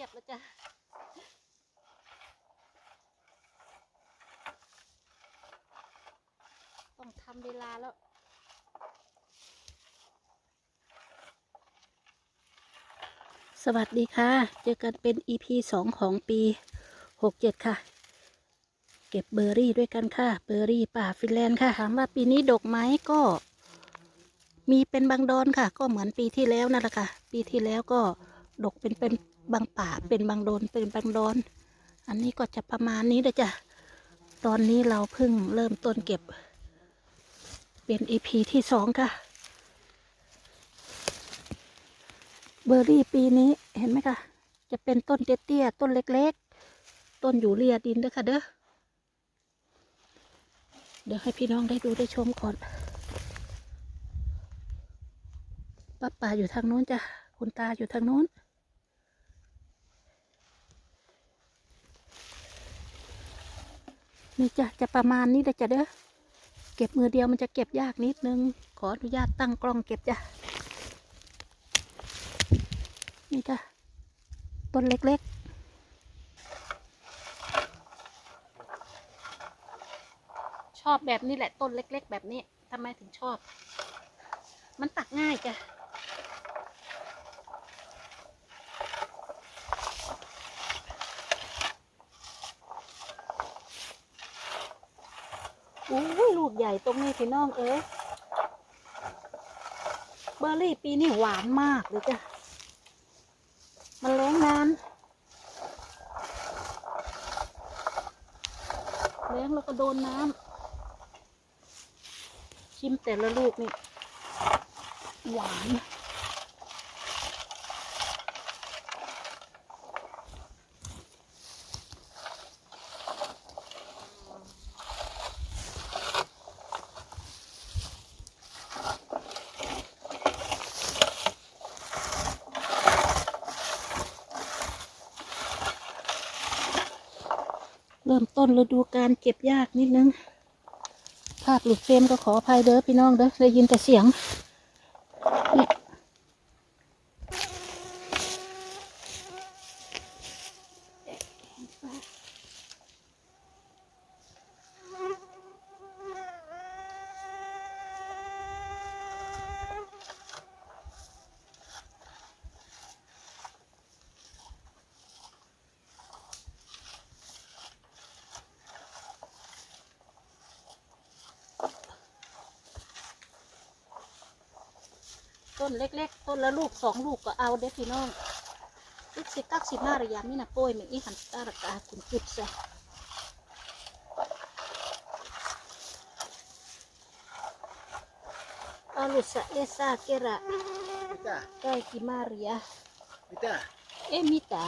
ียบแล้วจ้ะต้องทำเวลาแล้วสวัสดีค่ะ เจอกันเป็น EP สองของปีหกเจ็ดค่ะ เก็บเบอร์รี่ด้วยกันค่ะ เบอร์รี่ป่าฟินแลนด์ค่ะ ถามว่าปีนี้ดกไหมก็ มีเป็นบางดอนค่ะ ก็เหมือนปีที่แล้วนั่นแหละค่ะ ปีที่แล้วก็ดกเป็นเป็น บางป่าเป็นบางโดนเป็นบางดอน อันนี้ก็จะประมาณนี้เลยจ้ะตอนนี้เราเพิ่งเริ่มต้นเก็บ เป็น EP ที่สองค่ะ เบอร์รี่ปีนี้เห็นไหมคะจะเป็นต้นเตี้ยๆต้นเล็กๆ ต้นอยู่เรียดินเด้อค่ะเด้อเดี๋ยวให้พี่น้องได้ดูได้ชมก่อนป้าป่าอยู่ทางโน้นจ้ะคุณตาอยู่ทางโน้น นี่จะจะประมาณนี้เลยจ้ะเด้อเก็บมือเดียวมันจะเก็บยากนิดนึง ขออนุญาตตั้งกล้องเก็บจ้ะนี่จ้ะต้นเล็กๆชอบแบบนี้แหละต้นเล็ก ๆ แบบนี้ทำไมถึงชอบ มันตักง่ายจ้ะ อุ้ยลูกใหญ่ตรงนี้พี่น้องเอ้ยเบอร์รี่ปีนี้หวานมากเลยจ้ะ มันแรงนานแรงแล้วก็โดนน้ำชิมแต่ละลูกนี่ หวาน เริ่มต้นฤดูการเก็บยากนิดนึง ภาพหลุดเฟรมก็ขออภัยเด้อพี่น้องเด้อได้ยินแต่เสียงนี่ต้ นเล็กๆต้นละลูกสองลูกก็เอาเด้อพี่น้องลูกสิกักสิมาระยะนี่นะโป้ยเหมือนอีหันตาระกากินจุดซะอาลุสะเอซาเกระ Mitä? ไกกิมาเรีย Mitä? เอมิตา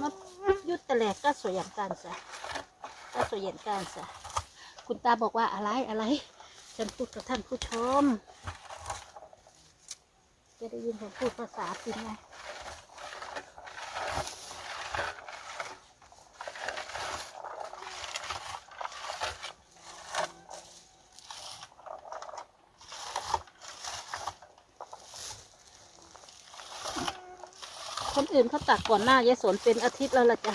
มายุดตะแหลกก็สวยอย่างกันซะก็สวยอย่างกันซะคุณตาบอกว่าอะไรอะไร ฉันพูดกับท่านผู้ชม จะได้ยินผมพูดภาษาจริงไงคนอื่นเขาตักก่อนหน้ายายสนเป็นอาทิตย์แล้วล่ะจ้ะ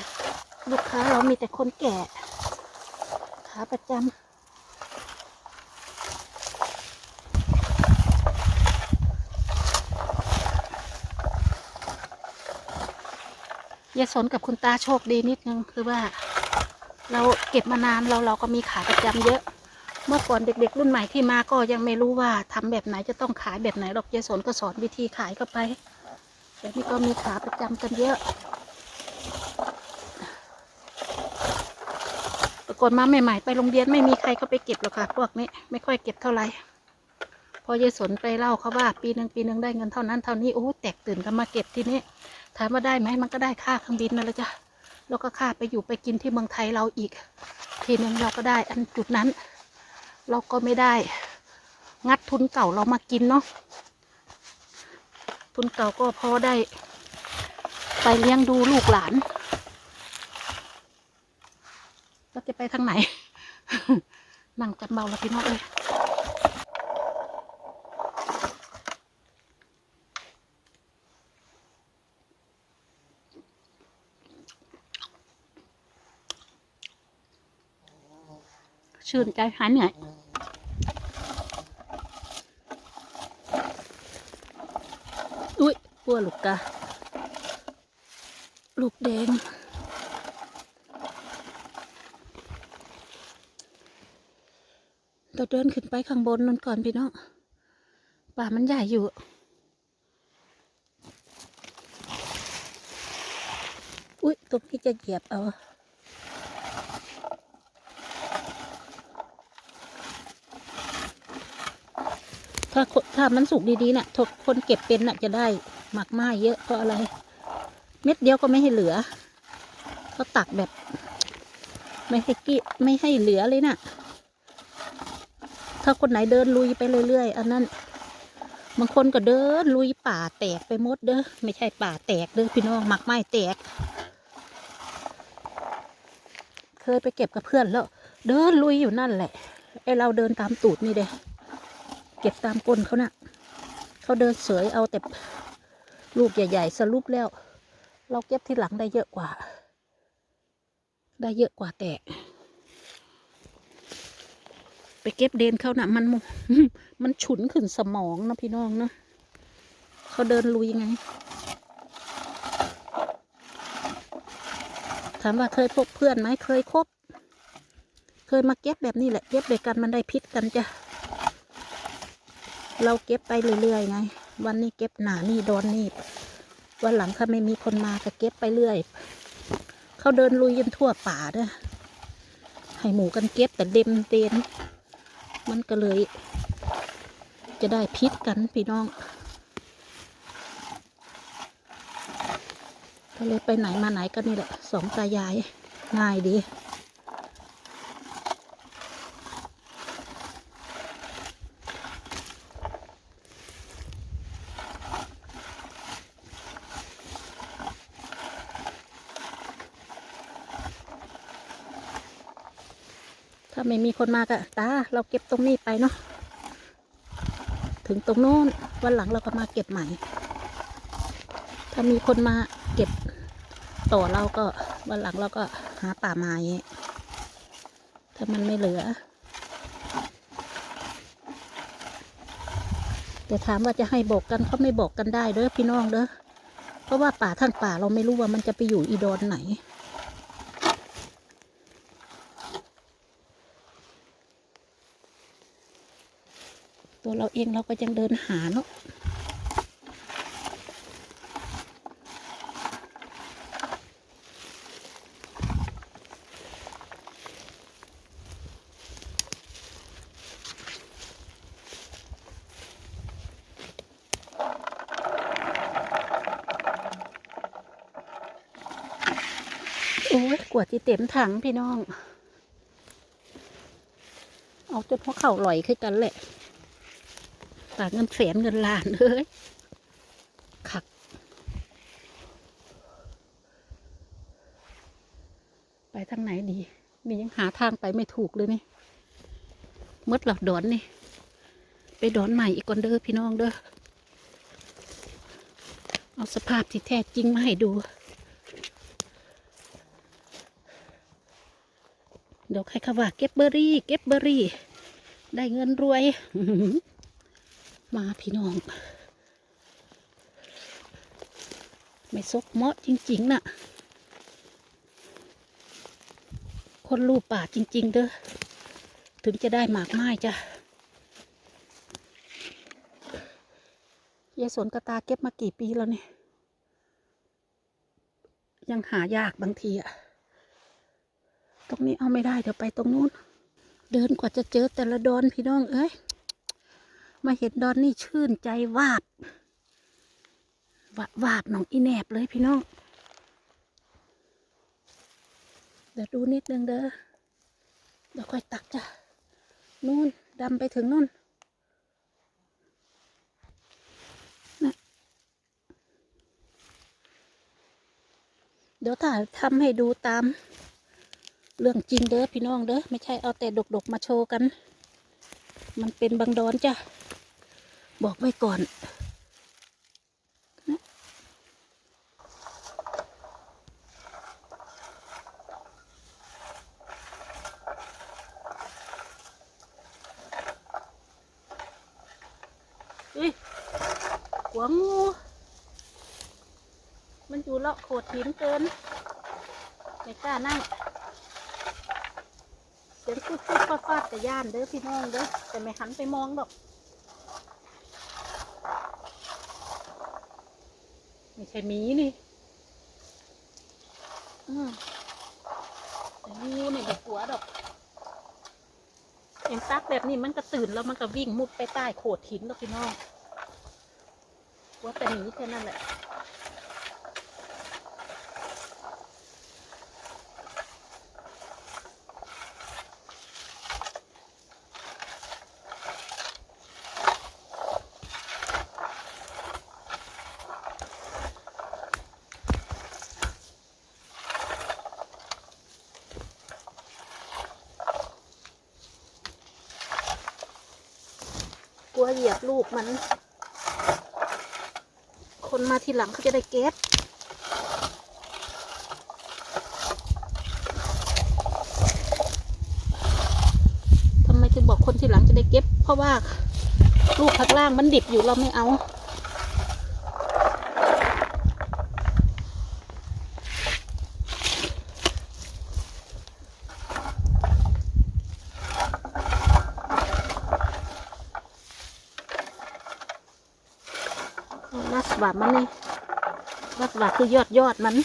ลูกค้าเรามีแต่คนแก่ ขาประจำ ยายสนกับคุณตาโชคดีนิดนึงคือว่า เราเก็บมานานเราเราก็มีขาประจำเยอะ เมื่อก่อนเด็ก ๆ รุ่นใหม่ที่มาก็ยังไม่รู้ว่าทำแบบไหนจะต้องขายแบบไหนหรอกยายสนก็สอนวิธีขายเข้าไปแต่นี่ก็มีขาประจำกันเยอะแต่ก่อนมาใหม่ๆไปโรงเรียนไม่มีใครเข้าไปเก็บหรอกค่ะพวกนี้ไม่ค่อยเก็บเท่าไหร่ พอยายสนไปเล่าเขาว่า ปีหนึ่งปีหนึ่งได้เงินเท่านั้นเท่านี้โอ้แตกตื่นกันมาเก็บที่นี่ถามว่าได้ไหมมันก็ได้ค่าเครื่องบินนั่นแหละจ้ะแล้วก็ค่าไปอยู่ไปกินที่เมืองไทยเราอีก ทีนึงเราก็ได้อันจุดนั้น เราก็ไม่ได้ งัดทุนเก่าเรามากินเนาะทุนเก่าก็พอได้ ไปเลี้ยงดูลูกหลานเราจะไปทางไหน นั่งจันเบาแล้วพี่น้องเอ้ย ชื่นใจหายเหนื่อยอุ้ยปัวลูกกาลูกแดงเราเดินขึ้นไปข้างบนนั่นก่อนพี่น้องป่ามันใหญ่อยู่อุ้ยตรงที่จะเหยียบเอา ถ้าถ้ามันสุกดีๆน่ะทุกคนเก็บเป็นน่ะจะได้หมักไม้เยอะเพราะอะไร เม็ดเดียวก็ไม่ให้เหลือ ก็ตักแบบ ไม่ให้กี้ไม่ให้เหลือเลยน่ะ ถ้าคนไหนเดินลุยไปเรื่อยๆอันนั้นบางคนก็เดินลุยป่าแตกไปหมดเด้อไม่ใช่ป่าแตกเด้อพี่น้องหมักไม้แตก เคยไปเก็บกับเพื่อนแล้ว เดินลุยอยู่นั่นแหละไอเราเดินตามตูดนี่เด้ ก็บตามก้นเขานะ่ะเขาเดินเสยเอาแต่ลูกใหญ่ ๆ สรุปแล้ว เราเก็บที่หลังได้เยอะกว่า ได้เยอะกว่าแต่ ไปเก็บเดนเขานะ่ะ มันมมันฉุนขึ้นสมองนะพี่น้องเนาะเขาเดินลุยไงถามว่าเคยพบเพื่อนไหมเคยคบ เคยมาเก็บแบบนี้แหละ เก็บด้วยกันมันได้พิษกันจ้ะ เราเก็บไปเรื่อยๆไง วันนี้เก็บหนานี่โดนนี่วันหลังถ้าไม่มีคนมาก็เก็บไปเรื่อย เขาเดินลุยกันทั่วป่าเด้อให้หมูกันเก็บแต่เด็มเตนมันก็เลย จะได้พิษกันพี่น้องก็เลยไปไหนมาไหนก็นี่แหละสองตายายง่ายดี มีคนมาก็ตาเราเก็บตรงนี้ไปเนาะถึงตรงโน้นวันหลังเราก็มาเก็บใหม่ ถ้ามีคนมาเก็บต่อเราก็วันหลังเราก็หาป่าไม้ถ้ามันไม่เหลือ แต่ถามว่าจะให้บอกกันเขาไม่บอกกันได้เด้อพี่น้องเด้อเพราะว่าป่าทั้งป่าเราไม่รู้ว่ามันจะไปอยู่อีดอนไหน ตัวเราเองเราก็ยังเดินหาเนาะโอ้ยกว่าที่เต็มถังพี่น้อง เอาจนพวกเข่าลอยขึ้นกันแหละ ฝากเงินแสนเงินล้านเอ้ยขักไปทางไหนดี มียังหาทางไปไม่ถูกเลยนี่มดหลับดอนนี่ ไปดอนใหม่อีกก่อนเด้อพี่น้องเด้อเอาสภาพที่แท้จริงมาให้ดูเดี๋ยวใครเขาว่าเก็บเบอร์รี่ เก็บเบอร์รี่ ได้เงินรวย มาพี่น้อง ไม่ซกเมาะจริง ๆน่ะ คนรูปป่าจริง ๆ เด้อ ถึงจะได้หมากไม้จ้ะยายสนกระตาเก็บมากี่ปีแล้วเนี่ย ยังหายากบางทีอะตรงนี้เอาไม่ได้เดี๋ยวไปตรงนู้น เดินกว่าจะเจอแต่ละดอนพี่น้องเอ้ย มาเห็นดอนนี่ชื่นใจวาบวาบวาบหนองอีแนบเลยพี่น้อง เดี๋ยวดูนิดนึงเด้อเดี๋ยวค่อยตักจ้ะนู่นดำไปถึงนู่นนะเดี๋ยวถ่ายทำให้ดูตาม เรื่องจริงเด้อพี่น้องเด้อไม่ใช่เอาแต่ดกๆมาโชว์กัน มันเป็นบางดอนจ้ะ บอกไว้ก่อนอุ้หัวงู มันอยู่เลาะโขดหินเกิน ไม่กล้านั่ง เสียงฟุดฟุดฟาดฟาดแต่ย่านเด้อพี่น้องเด้อ แต่ไม่หันไปมองหรอก ไม่ใช่หมีนี่อืมแต่งูเนี่ยเด็กหัวดอกเอ็นซักแบบนี้มันก็ตื่นแล้วมันก็วิ่งมุดไปใต้โขดหินแล้วพี่น้องว่าแต่หนีแค่นั้นแหละ ลัวเหยียบลูกมัน คนมาทีหลังเขาจะได้เก็บทำไมถึงบอกคนทีหลังจะได้เก็บ เพราะว่าลูกข้างล่างมันดิบอยู่เราไม่เอา ลักษณะมันนี่ลักษณะคือยอดยอดมัน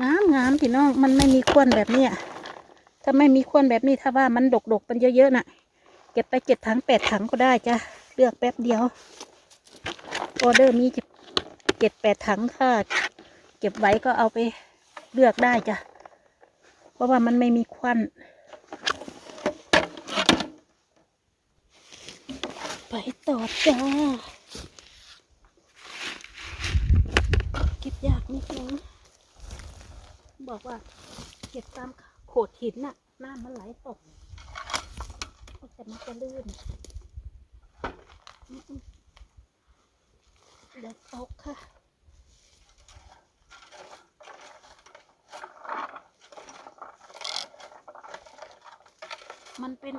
งามงามพี่น้องมันไม่มีควนแบบนี้ถ้าไม่มีควนแบบนี้ถ้าว่ามันดกดกมันเยอะๆน่ะ เก็บไปเจ็ดถังแปดถังก็ได้จ้ะเลือกแป๊บเดียวออเดอร์มีเจ็ดแปดถังค่ะ เก็บไว้ก็เอาไป เลือกได้จ้ะ เพราะว่ามันไม่มีควัน ไปต่อจ้า เก็บยากนิดนึง บอกว่า เก็บตามโขดหินน่ะ น้ำมันไหลตก แต่มันจะลื่นเดี๋ยวตกค่ะ มันเป็น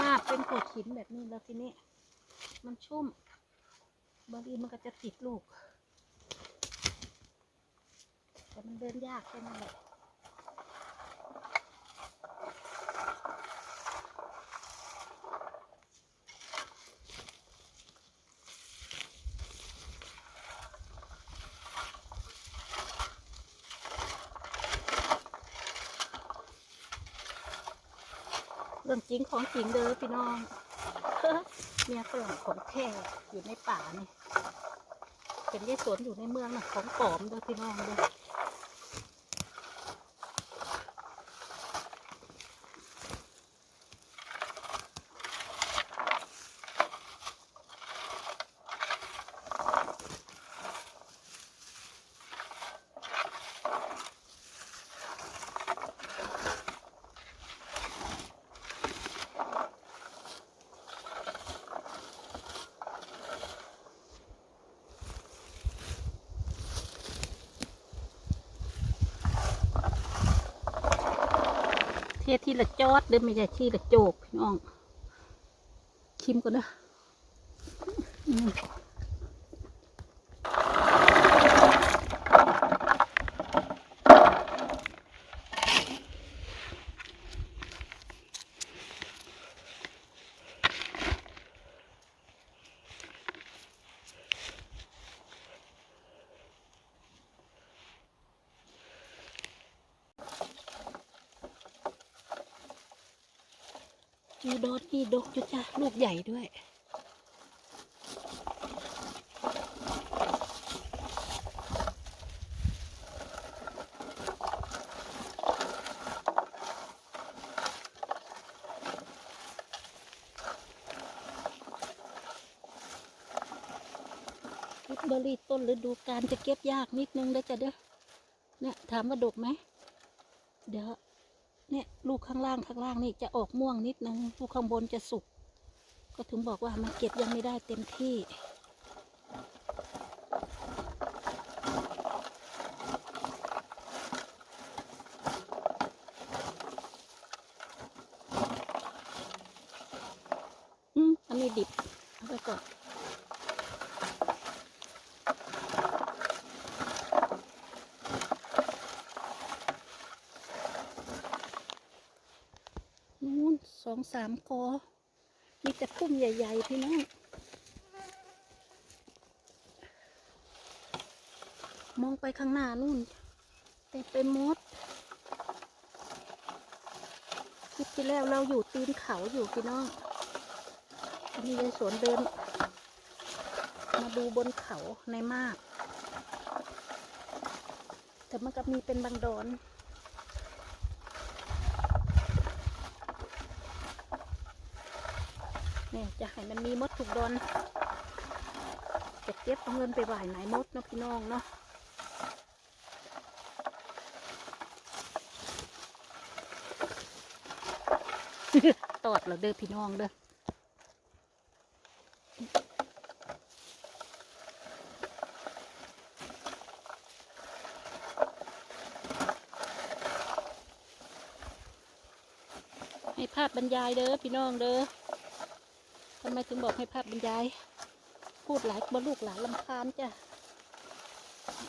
มาเป็นโขดหินแบบนี้แล้วทีนี้ มันชุ่มบางทีมันก็จะติดลูก แต่มันเดินยากแค่นั้นแหละ รื่องจริงของจริงเด้อพี่น้องเมียฝรั่งของแท้อยู่ในป่านี่เป็นยายสวนอยู่ในเมืองนะของปลอมเด้อพี่น้องเด้อ เทศที่ละจอดเด้อไม่ใช่ที่ละโจกพี่น้องชิมก่อนนะ จูดอดนี่ดกจุจ้ะลูกใหญ่ด้วยพิเบอร์รี่ต้นฤดูกาลจะเก็บยากนิดนึงได้จ้ะเด้อเนี่ยถามว่าดกไหม เดี๋ยว เนี่ยลูกข้างล่างข้างล่างนี่จะออกม่วงนิดนึงลูกข้างบนจะสุก ก็ถึงบอกว่ามันเก็บยังไม่ได้เต็มที่ สามกอ มีแต่พุ่มใหญ่ ๆ พี่น้อง มองไปข้างหน้านู่นเต็มไปหมดคลิปที่แล้วเราอยู่ตีนเขาอยู่พี่น้องอันนี้ยายสวนเดิน มาดูบนเขาในมาก แต่มันก็มีเป็นบางดอน นี่ยจะให้มันมีมดถูกดอนจะเก็บเอาเงินไปไหวไหนมดเนาะพี่น้องเนาะตอดเราเด้อพี่น้องเด้อให้ภาพบรรยายเด้อพี่น้องเด้อำไมถึงบอกให้ภาพบรรยาย พูดหลายบ่ลูกหลานลำคาญจ้ะ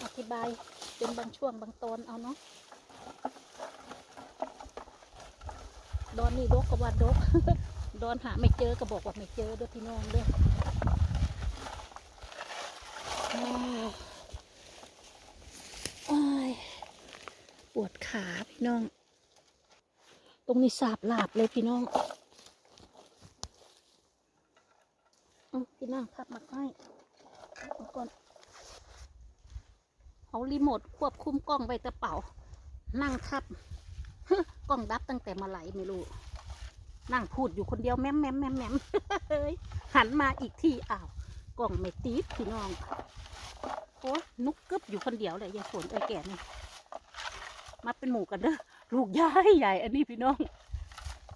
อธิบายเป็นบางช่วงบางตอนเอาเนาะ ดอนนี่ดกก็ว่าดก ดอนหาไม่เจอก็บอกว่าไม่เจอด้วยพี่น้องด้วยอ้าวอ้ายปวดขาพี่น้อง ตรงนี้สาบลาบเลยพี่น้องเอาพี่นั่งพับมาให้เอาก่อน เอารีโมทควบคุมกล้องไว้แต่เป่า นั่งทับกล้องดับตั้งแต่เมาไหลไม่รู้ นั่งพูดอยู่คนเดียวแมมแมมแมมแมมหันมาอีกทีอ้าวกล้องไม่ตีดพี่น้องโอ้นุกกึบอยู่คนเดียวเลยยายฝนไอ้แก่นี่มาเป็นหมู่กันเด้อลูกใหญ่ใหญ่ อันนี้พี่น้อง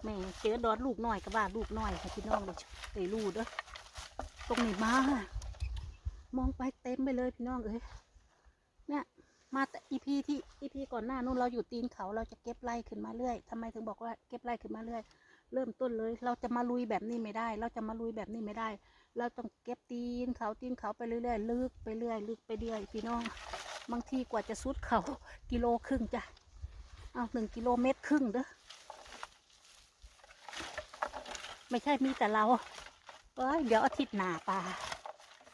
แม่เจอดอนลูกน้อยก็ว่าลูกน้อยค่ะพี่น้องเลยเลยรู้เด้อตรงนี้มา มองไปเต็มไปเลยพี่น้องเอ้ย เนี่ย มาแต่อีพีที่อีพีก่อนหน้านู้นเราอยู่ตีนเขาเราจะเก็บไล่ขึ้นมาเรื่อยทำไมถึงบอกว่าเก็บไล่ขึ้นมาเรื่อย เริ่มต้นเลย เราจะมาลุยแบบนี้ไม่ได้ เราจะมาลุยแบบนี้ไม่ได้ เราต้องเก็บตีนเขาตีนเขาไปเรื่อยๆลึกไปเรื่อยลึกไปเรื่อยพี่น้อง บางทีกว่าจะสุดเขากิโลครึ่งจ้ะเอาหนึ่งกิโลเมตรครึ่งเด้อไม่ใช่มีแต่เราเอ้ยเดี๋ยวอาทิตย์หน้าป่า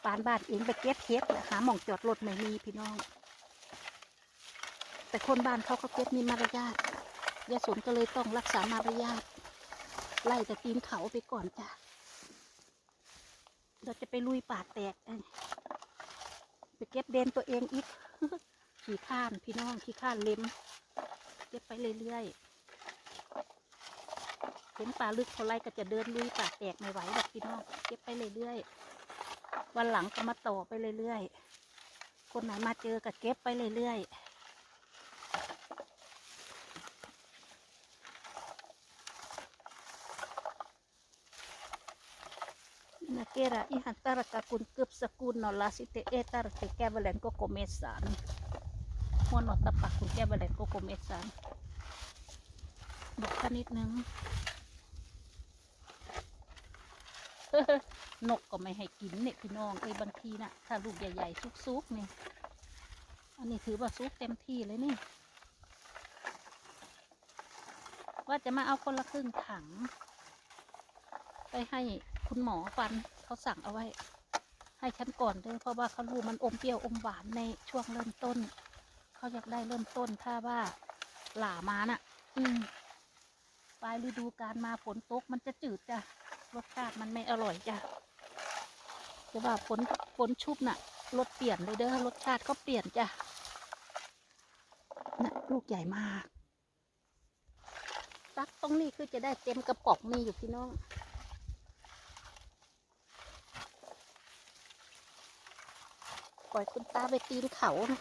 ปานบ้านเองไปเก็บเฮ็ดแหละหาหม่องจอดรถไม่มีพี่น้อง แต่คนบ้านเขาเขาเก็บมีมารยาทยาสนก็เลยต้องรักษามารยาทไล่แต่ตีนเขาไปก่อนจ้ะ เราจะไปลุยป่าแตกเอ้ยไปเก็บเดนตัวเองอีก ขี่ข้านพี่น้องขี่ข้านเล็ม เก็บไปเรื่อยๆเห็นป่าลึกเท่าไรก็จะเดินลุยป่าแตกไม่ไหวหรอกพี่น้อง เก็บไปเรื่อยๆ วันหลังก็มาต่อไปเรื่อยๆ คนไหนมาเจอก็เก็บไปเรื่อยๆ era y antara kakun kup sakun กุลนอล te etar te kevelen ko komesan mono tapakun kevelen ko komesan บกกันนิดนึง นกก็ไม่ให้กินเนี่ยพี่น้องไอ้บางทีนะ่ะ ถ้าลูกใหญ่ๆซุกๆเนี่ยอันนี้ถือว่าซุกเต็มที่เลยนี่ ว่าจะมาเอาคนละครึ่งถัง ไปให้ คุณหมอฟันเขาสั่งเอาไว้ ให้ฉันก่อนด้อเพราะว่าเขารู้มันอมเปรี้ยวอมหวานในช่วงเริ่มต้น เขาอยากได้เริ่มต้นถ้าว่าหล่ามาน่ะ อืมปลายฤดูการมาฝนตกมันจะจืดจ้ะรสชาติมันไม่อร่อยจ้ะแต่ว่าฝนฝนชุบน่ะรสเปลี่ยนเลยเด้อรสชาติก็เปลี่ยนจ้ะน่ะลูกใหญ่มากตักตรงนี้คือจะได้เต็มกระป๋องนี่อยู่พี่น้อง ปล่อยคุณตาไปตีนเขานะ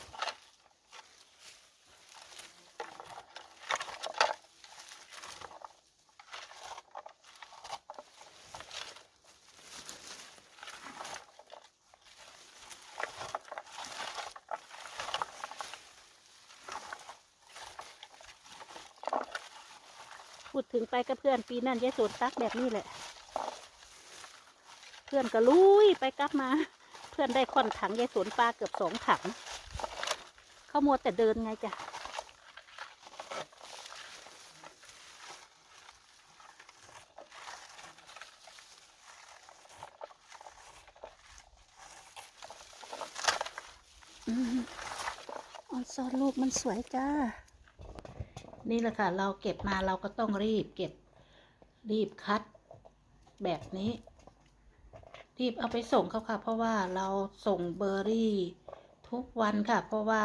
พูดถึงไปกับเพื่อนปีนั้นยายสนตักแบบนี้แหละ เพื่อนก็ลุยไปกลับมา เพื่อนได้ค่อนถังยายสวนปลาเกือบสองถังเขามัวแต่เดินไงจ้ะออนซอนลูกมันสวยจ้า นี่แหละค่ะ เราเก็บมาเราก็ต้องรีบเก็บรีบคัดแบบนี้ รีบเอาไปส่งเขาค่ะ เพราะว่าเราส่งเบอร์รี่ ทุกวันค่ะ เพราะว่า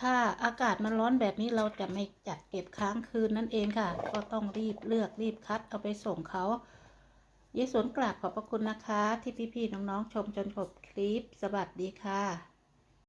ถ้าอากาศมันร้อนแบบนี้เราจะไม่จัดเก็บค้างคืนนั่นเองค่ะ ก็ต้องรีบเลือกรีบคัดเอาไปส่งเขาเยสวนกราบขอบพระคุณนะคะ ที่พี่ๆน้องๆชมจนจบคลิป สวัสดีค่ะ